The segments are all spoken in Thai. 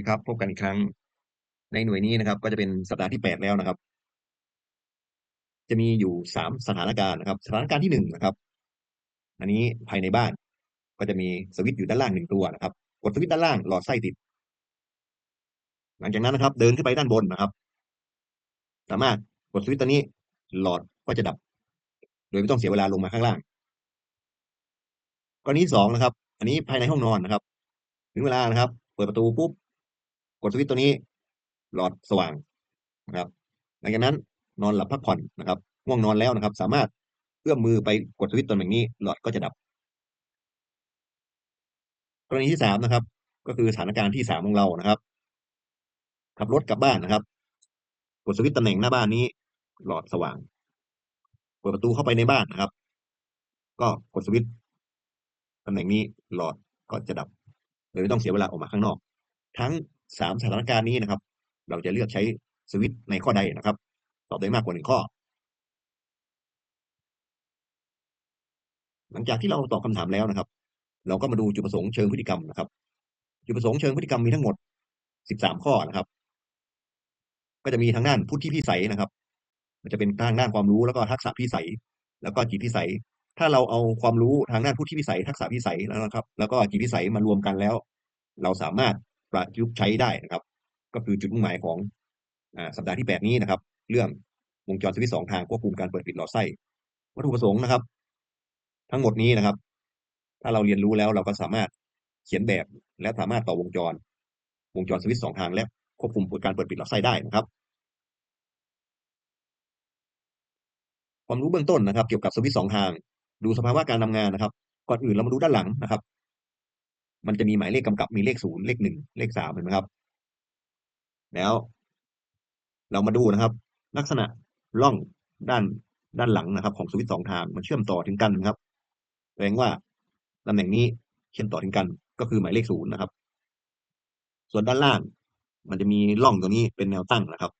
ดีครับ พบกันอีกครั้ง ในหน่วยนี้นะครับ ก็จะเป็นสัปดาห์ที่แปดแล้วนะครับ จะมีอยู่สามสถานการณ์นะครับ สถานการณ์ที่หนึ่งนะครับ อันนี้ภายในบ้าน ก็จะมีสวิตช์อยู่ด้านล่างหนึ่งตัวนะครับ กดสวิตช์ด้านล่างหลอดไส้ติด หลังจากนั้นนะครับ เดินขึ้นไปด้านบนนะครับ สามารถกดสวิตช์ตัวนี้หลอดก็จะดับ โดยไม่ต้องเสียเวลาลงมาข้างล่างกรณีสองนะครับ อันนี้ภายในห้องนอนนะครับ ถึงเวลานะครับ เปิดประตูปุ๊บ กดสวิตช์ตัวนี้หลอดสว่างนะครับ หลังจากนั้นนอนหลับพักผ่อนนะครับง่วงนอนแล้วนะครับ สามารถเอื้อมมือไปกดสวิตช์ตัวแบบนี้ หลอดก็จะดับ กรณีที่สามนะครับ ก็คือสถานการณ์ที่สามของเรานะครับ ขับรถกลับบ้านนะครับ กดสวิตช์ตำแหน่งหน้าบ้านนี้ หลอดสว่างเปิดประตูเข้าไปในบ้านนะครับ ก็กดสวิตช์ตำแหน่งนี้หลอดก็จะดับโดยไม่ต้องเสียเวลาออกมาข้างนอก ทั้ง สามสถานการณ์นี้นะครับ เราจะเลือกใช้สวิตในข้อใดนะครับ ตอบได้มากกว่าหนึ่งข้อ หลังจากที่เราตอบคำถามแล้วนะครับ เราก็มาดูจุดประสงค์เชิงพฤติกรรมนะครับ จุดประสงค์เชิงพฤติกรรมมีทั้งหมด13ข้อนะครับ ก็จะมีทางด้านพุทธิพิสัยนะครับ มันจะเป็นทางด้านความรู้แล้วก็ทักษะพิสัย แล้วก็จิตพิสัย ถ้าเราเอาความรู้ทางด้านพุทธิพิสัย ทักษะพิสัยแล้วนะครับ แล้วก็จิตพิสัยมารวมกันแล้ว เราสามารถ ประยุกต์ใช้ได้นะครับ ก็คือจุดมุ่งหมายของอสัปดาห์ที่แปดนี้นะครับ เรื่องวงจรสวิตช์สองทางควบคุมการเปิดปิดหลอดไส้วัตถุประสงค์นะครับ ทั้งหมดนี้นะครับ ถ้าเราเรียนรู้แล้วเราก็สามารถเขียนแบบและสามารถต่อวงจร วงจรสวิตช์สองทางและควบคุมการเปิดปิดหลอดไส้ได้นะครับความรู้เบื้องต้นนะครับ เกี่ยวกับสวิตช์สองทาง ดูสภาวะการทำงานนะครับ ก่อนอื่นเรามาดูด้านหลังนะครับ มันจะมีหมายเลขกำกับมีเลขศูนย์เลขหนึ่งเลขสามเห็นไหมครับ แล้ว เรามาดูนะครับ ลักษณะร่องด้านด้านหลังนะครับ ของสวิตช์สองทางมันเชื่อมต่อถึงกันนะครับแสดงว่าตำแหน่งนี้เชื่อมต่อถึงกัน ก็คือหมายเลขศูนย์นะครับ ส่วนด้านล่าง มันจะมีร่องตัวนี้เป็นแนวตั้งนะครับ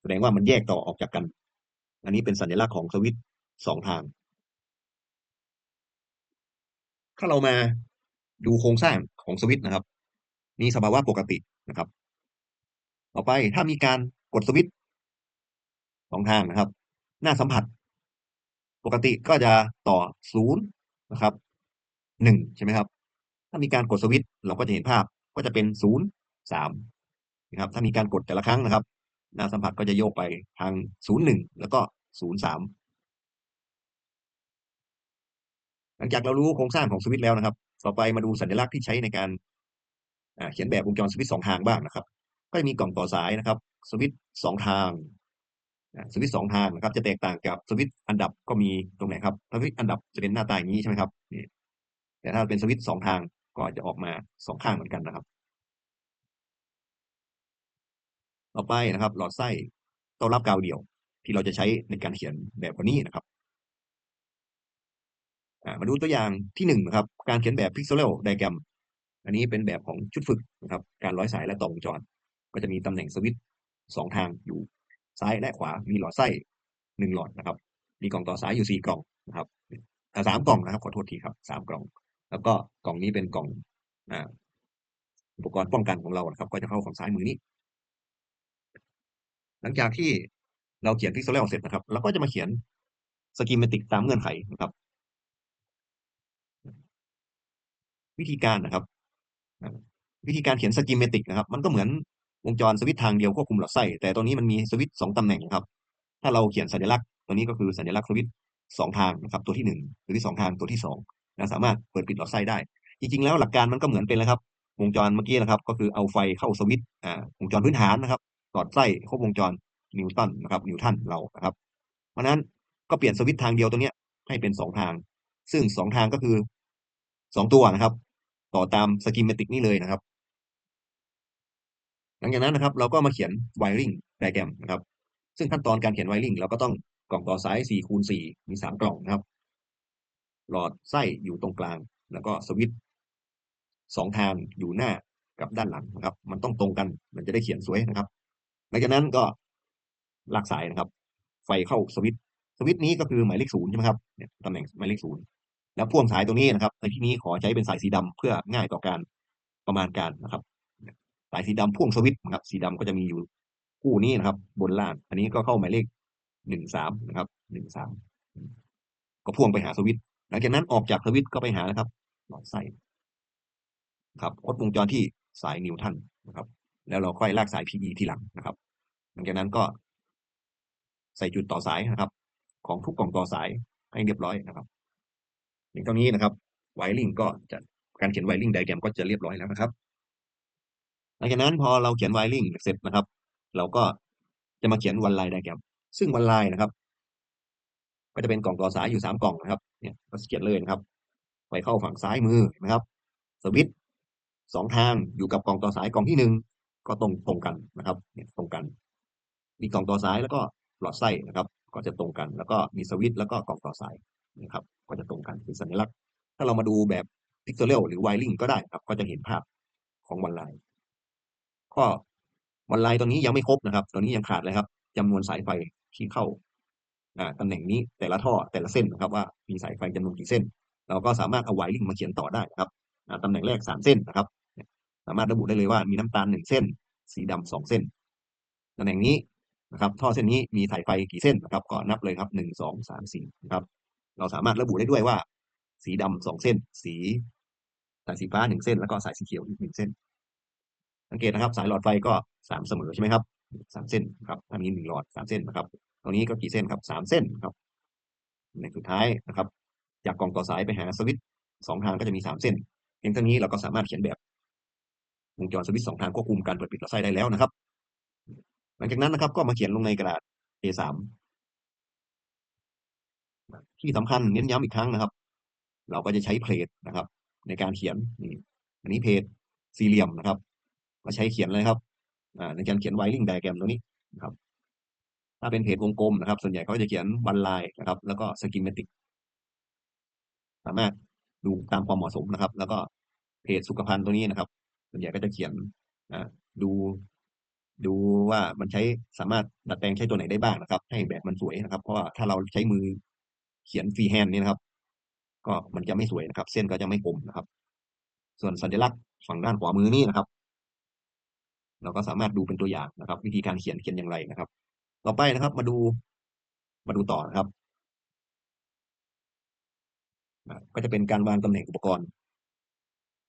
แสดงว่ามันแยกต่อออกจากกัน อันนี้เป็นสัญลักษณ์ของสวิตช์สองทาง ถ้าเรามา ดูโครงสร้างของสวิตช์นะครับ มีสภาวะปกตินะครับ ต่อไปถ้ามีการกดสวิตช์สองทางนะครับ หน้าสัมผัส ปกติก็จะต่อศูนย์นะครับหนึ่งใช่ไหมครับ ถ้ามีการกดสวิตช์เราก็จะเห็นภาพก็จะเป็นศูนย์สามนะครับ ถ้ามีการกดแต่ละครั้งนะครับ หน้าสัมผัสก็จะโยกไปทางศูนย์หนึ่งแล้วก็ศูนย์สามห ลังจากเรารู้โครงสร้างของสวิตช์แล้วนะครับ ต่อไปมาดูสัญลักษณ์ที่ใช้ในการเขียนแบบวงจรสวิตช์สองทางบ้างนะครับ ก็จะมีกล่องต่อสายนะครับ สวิตช์สองทางสวิตช์สองทางนะครับ จะแตกต่างกับสวิตช์อันดับก็มีตรงไหนครับสวิตช์อันดับจะเป็นหน้าตาอย่างนี้ใช่ไหมครับนี่แต่ถ้าเป็นสวิตช์สองทางก็จะออกมาสองข้างเหมือนกันนะครับ ต่อไปนะครับ หลอดไส้ต้อนรับกาวเดี่ยว ที่เราจะใช้ในการเขียนแบบวันนี้นะครับ มาดูตัวอย่างที่หนึ่งนะครับ การเขียนแบบ pixel diagram อันนี้เป็นแบบของชุดฝึกนะครับ การร้อยสายและต่อวงจร ก็จะมีตำแหน่งสวิตช์สองทางอยู่ซ้ายและขวา มีหลอดไส้หนึ่งหลอดนะครับ มีกล่องต่อสายอยู่สี่กล่องนะครับสามกล่องนะครับ ขอโทษทีครับสามกล่อง แล้วก็กล่องนี้เป็นกล่องอุปกรณ์ป้องกันของเรานะครับ ก็จะเข้าฝั่งซ้ายมือนี้ หลังจากที่เราเขียนพิกเซลเสร็จนะครับเราก็จะมาเขียนสกีมติกตามเงื่อนไขนะครับ วิธีการนะครับ วิธีการเขียนสกีมเมติกนะครับ มันก็เหมือนวงจรสวิตทางเดียวควบคุมหลอดไส้แต่ตัวนี้มันมีสวิตสองตำแหน่งครับ ถ้าเราเขียนสัญลักษณ์ตัวนี้ก็คือสัญลักษณ์สวิตสองทางนะครับตัวที่หนึ่งตัวที่สองทางตัวที่สองเราสามารถเปิดปิดหลอดไส้ได้ จริงๆ แล้วหลักการมันก็เหมือนเป็นแล้วครับ วงจรเมื่อกี้นะครับ ก็คือเอาไฟเข้าสวิตอ่าวงจรพื้นฐานนะครับหลอดไส้ครบวงจรนิวตันนะครับนิวตันเรานะครับ เพราะนั้นก็เปลี่ยนสวิตทางเดียวตัวเนี้ยให้เป็นสองทาง ซึ่งสองทางก็คือสองตัวนะครับ ต่อตามสกิมเมติกนี่เลยนะครับ หลังจากนั้นนะครับเราก็มาเขียน wiring diagram นะครับ ซึ่งขั้นตอนการเขียน wiring เราก็ต้องกล่องต่อสาย4คูณ4มี 3 กล่องนะครับ หลอดไส้อยู่ตรงกลาง แล้วก็สวิตช์สองทางอยู่หน้ากับด้านหลังนะครับ มันต้องตรงกันมันจะได้เขียนสวยนะครับ หลังจากนั้นก็ลากสายนะครับ ไฟเข้าสวิตช์สวิตช์นี้ก็คือหมายเลขศูนย์ใช่ไหมครับเนี่ยตำแหน่งหมายเลขศูนย์ แล้วพ่วงสายตรงนี้นะครับในที่นี้ขอใช้เป็นสายสีดำเพื่อง่ายต่อการประมาณการนะครับ สายสีดำพ่วงสวิตช์นะครับสีดำก็จะมีอยู่คู่นี้นะครับ บนล่าง อันนี้ก็เข้าหมายเลขหนึ่งสามนะครับหนึ่งสามก็พ่วงไปหาสวิตช์หลังจากนั้นออกจากสวิตช์ก็ไปหานะครับหลอดไส้ครับคดวงจรที่สายนิวตันนะครับ แล้วเราค่อยลากสาย PE ที่หลังนะครับ หลังจากนั้นก็ใส่จุดต่อสายนะครับ ของทุกกล่องต่อสายให้เรียบร้อยนะครับ อย่างเท่านี้นะครับไวริงก็จะการเขียนไวริงไดแกรมก็จะเรียบร้อยแล้วนะครับหลังจากนั้นพอเราเขียนไวริงเสร็จนะครับ เราก็จะมาเขียนวันไลน์ไดแกรมซึ่งวันไลน์นะครับ ก็จะเป็นกล่องต่อสายอยู่สามกล่องนะครับเนี่ยก็เขียนเลยนะครับ ไปเข้าฝั่งซ้ายมือนะครับสวิตสองทางอยู่กับกล่องต่อสายกล่องที่หนึ่งก็ตรงตรงกันนะครับเนี่ยตรงกัน มีกล่องต่อสายแล้วก็หลอดไส้นะครับ ก็จะตรงกัน แล้วก็มีสวิตแล้วก็กล่องต่อสายนะครับ รงกันเป็นสัญลักษณ์ ถ้าเรามาดูแบบพิกเซลหรือไวริงก็ได้ครับ ก็จะเห็นภาพของวันไลน์ก็วันไลน์ตอนนี้ยังไม่ครบนะครับ ตอนนี้ยังขาดเลยครับจำนวนสายไฟที่เข้าตำแหน่งนี้แต่ละท่อแต่ละเส้นนะครับว่ามีสายไฟจำนวนกี่เส้น เราก็สามารถเอาไวริงมาเขียนต่อได้นะครับตำแหน่งแรกสามเส้นนะครับ สามารถระบุได้เลยว่ามีน้ำตาลหนึ่งเส้น สีดำสองเส้นตำแหน่งนี้นะครับ ท่อเส้นนี้มีสายไฟกี่เส้นนะครับ ก็นับเลยครับหนึ่งสองสามสี่นะครับ เราสามารถระบุได้ด้วยว่า สีดำสองเส้น สีสายสีฟ้าหนึ่งเส้น แล้วก็สายสีเขียวอีกหนึ่งเส้น สังเกตนะครับ สายหลอดไฟก็สามเสมอใช่ไหมครับสามเส้นครับถ้ามีหนึ่งหลอดสามเส้นนะครับตรงนี้ก็กี่เส้นครับสามเส้นครับในสุดท้ายนะครับ จากกล่องต่อสายไปหาสวิตช์สองทางก็จะมีสามเส้นเพียงเท่านี้เราก็สามารถเขียนแบบวงจรสวิตช์สองทางควบคุมการเปิดปิดหลอดไส้ได้แล้วนะครับ หลังจากนั้นนะครับ ก็มาเขียนลงในกระดาษ A3 ที่สำคัญเน้นย้ำอีกครั้งนะครับ เราก็จะใช้เพลทนะครับ ในการเขียนนี่อันนี้เพจสี่เหลี่ยมนะครับก็ใช้เขียนเลยครับในการเขียนไวริงไดแกรมตรงนี้นะครับ ถ้าเป็นเพจวงกลมนะครับ ส่วนใหญ่เขาจะเขียนวันไลน์นะครับ แล้วก็สกิมเมติกสามารถดูตามความเหมาะสมนะครับ แล้วก็เพจสุขภัณฑ์ตัวนี้นะครับ ส่วนใหญ่ก็จะเขียนดู ดูว่ามันใช้สามารถดัดแปลงใช้ตัวไหนได้บ้างนะครับ ให้แบบมันสวยนะครับ เพราะว่าถ้าเราใช้มือเขียนฟรีแฮนด์นี่นะครับ ก็มันจะไม่สวยนะครับ เส้นก็จะไม่คมนะครับ ส่วนสัญลักษณ์ฝั่งด้านขวามือนี่นะครับ เราก็สามารถดูเป็นตัวอย่างนะครับ วิธีการเขียนเขียนอย่างไรนะครับ ต่อไปนะครับ มาดูมาดูต่อนะครับ ก็จะเป็นการวางตำแหน่งอุปกรณ์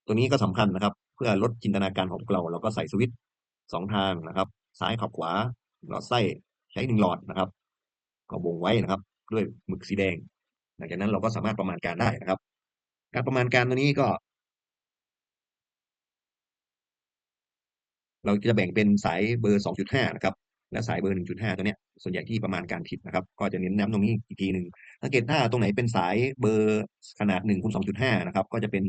ตัวนี้ก็สำคัญนะครับ เพื่อลดจินตนาการของเรา เราก็ใส่สวิตช์สองทางนะครับ ซ้ายขับขวาหลอดไส้ใช้หนึ่งหลอดนะครับ ก็วงไว้นะครับ ด้วยหมึกสีแดง ลังจากนั้นเราก็สามารถประมาณการได้นะครับ การประมาณการตัวนี้ก็ เราจะแบ่งเป็นสายเบอร์ 2.5 นะครับ และสายเบอร์ 1.5 ตัวเนี้ยส่วนใหญ่ที่ประมาณการผิดนะครับ ก็จะเน้นย้ำตรงนี้อีกทีหนึ่งสังเกตถ้าตรงไหนเป็นสายเบอร์ขนาด1คูณ2.5 นะครับ ก็จะเป็น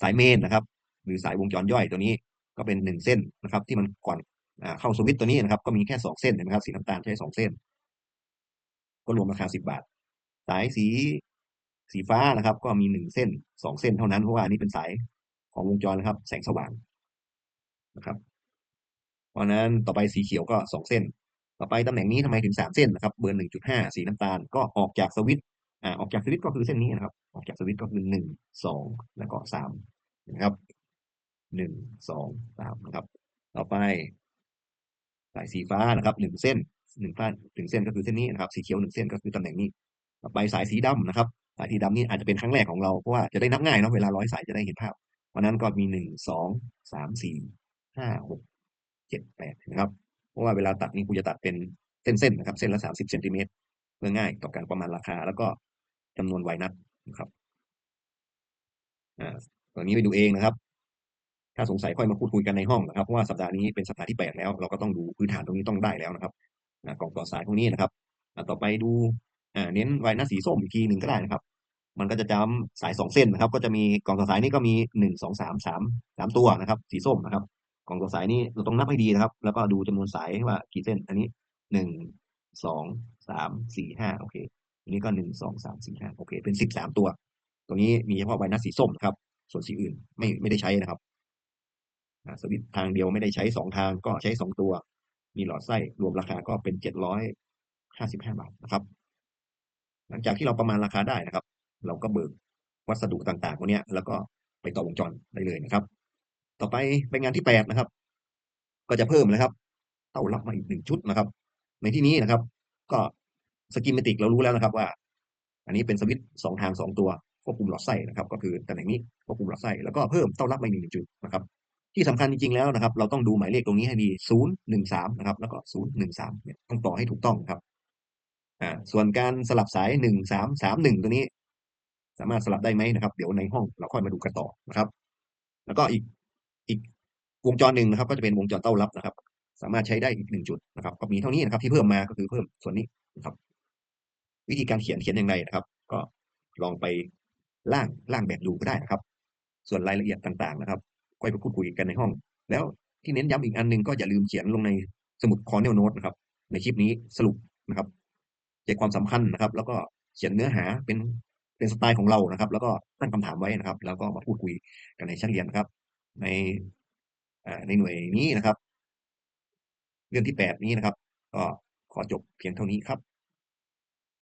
สายเมนนะครับ หรือสายวงจรย่อยตัวนี้ก็เป็น 1 เส้นนะครับ ที่มันก่อนเข้าสวิตช์ตัวนี้นะครับ ก็มีแค่ 2 เส้นเห็นไหมครับสีน้ำตาลใช้ 2 เส้น ก็รวมราคา 10 บาท สายสีสีฟ้านะครับ ก็มี1เส้น2เส้นเท่านั้นเพราะว่านี่เป็นสายของวงจรนะครับ แสงสว่างนะครับ เพราะนั้นต่อไปสีเขียวก็สองเส้น ต่อไปตำแหน่งนี้ทำไมถึงสามเส้นนะครับ เบอร์หนึ่งจุดห้าสีน้ำตาลก็ออกจากสวิตช์อ่าออกจากสวิตช์ก็คือเส้นนี้นะครับ ออกจากสวิตช์ก็คือหนึ่งสองแล้วก็สามนะครับหนึ่งสองสามนะครับ ต่อไป สายสีฟ้านะครับหนึ่งเส้นหนึ่งฟ้าหนึ่งเส้นก็คือเส้นนี้นะครับ สีเขียวหนึ่งเส้นก็คือตำแหน่งนี้ ต่อไปสายสีดำนะครับสายสีดำนี่อาจจะเป็นครั้งแรกของเราเพราะว่าจะได้นับง่ายเนาะเวลาร้อยสายจะได้เห็นภาพเพราะนั้นก็มีหนึ่งสองสามสี่ห้าหกเจ็ดแปดนะครับเพราะว่าเวลาตัดนี่กูจะตัดเป็นเส้นๆนะครับ เส้นละสามสิบเซนติเมตรเพื่อง่ายต่อการประมาณราคา แล้วก็จำนวนไวนัทนะครับอ่าตัวนี้ไปดูเองนะครับ ถ้าสงสัยค่อยมาพูดคุยกันในห้องนะครับเพราะว่าสัปดาห์นี้เป็นสัปดาห์ที่แปดแล้ว เราก็ต้องดูพื้นฐานตรงนี้ต้องได้แล้วนะครับกล่องต่อสายพวกนี้นะครับต่อไปดู เน้นไวนัทสีส้มอีกทีหนึ่งก็ได้นะครับ มันก็จะจำสายสองเส้นนะครับ ก็จะมีกล่องต่อสายนี่ก็มีหนึ่งสองสามสามสามตัวนะครับ สีส้มนะครับ กล่องต่อสายนี้เราต้องนับให้ดีนะครับ แล้วก็ดูจำนวนสายว่ากี่เส้น อันนี้หนึ่งสองสามสี่ห้าโอเคอันนี้ก็หนึ่งสองสามสี่ห้าโอเค เป็นสิบสามตัวตัวนี้มีเฉพาะไวนัสสีส้มนะครับ ส่วนสีอื่นไม่ไม่ได้ใช้นะครับสวิตทางเดียวไม่ได้ใช้สองทางก็ใช้สองตัว มีหลอดไส้รวมราคาก็เป็นเจ็ดร้อยห้าสิบห้าบาทนะครับ หลังจากที่เราประมาณราคาได้นะครับ เราก็เบิกวัสดุต่างๆพวกนี้แล้วก็ไปต่อวงจรได้เลยนะครับ ต่อไปไปงานที่แปดนะครับ ก็จะเพิ่มนะครับเต้ารับมาอีกหนึ่งชุดนะครับ ในที่นี้นะครับ ก็สกิมเมติกเรารู้แล้วนะครับว่า อันนี้เป็นสวิตช์สองทางสองตัวควบคุมหลอดไส้นะครับ ก็คือตำแหน่งนี้ควบคุมหลอดไส้แล้วก็เพิ่มเต้ารับมาอีกหนึ่งจุดนะครับ ที่สำคัญจริงๆแล้วนะครับ เราต้องดูหมายเลขตรงนี้ให้ดีศูนย์หนึ่งสามนะครับ แล้วก็ศูนย์หนึ่งสามเนี่ยต้องต่อให้ถูกต้องครับ อ่าส่วนการสลับสายหนึ่งสามสามหนึ่งตัวนี้ สามารถสลับได้ไหมนะครับ เดี๋ยวในห้องเราค่อยมาดูกันต่อนะครับ แล้วก็อีกอีกวงจรหนึ่งนะครับ ก็จะเป็นวงจรเต้ารับนะครับ สามารถใช้ได้อีกหนึ่งจุดนะครับ ก็มีเท่านี้นะครับ ที่เพิ่มมาก็คือเพิ่มส่วนนี้นะครับ วิธีการเขียนเขียนอย่างไรนะครับ ก็ลองไปล่างล่างแบบดูก็ได้นะครับ ส่วนรายละเอียดต่างๆนะครับก็ไปพูดคุยกันในห้อง แล้วที่เน้นย้ำอีกอันหนึ่งก็อย่าลืมเขียนลงในสมุดคอร์เนลโน้ตนะครับ ในคลิปนี้สรุปนะครับ ใจความสำคัญนะครับ แล้วก็เขียนเนื้อหาเป็นเป็นสไตล์ของเรานะครับ แล้วก็ตั้งคำถามไว้นะครับ แล้วก็มาพูดคุยกันในชั้นเรียนนะครับ ในในหน่วยนี้นะครับเรื่องที่แปดนี้นะครับ ก็ขอจบเพียงเท่านี้ครับ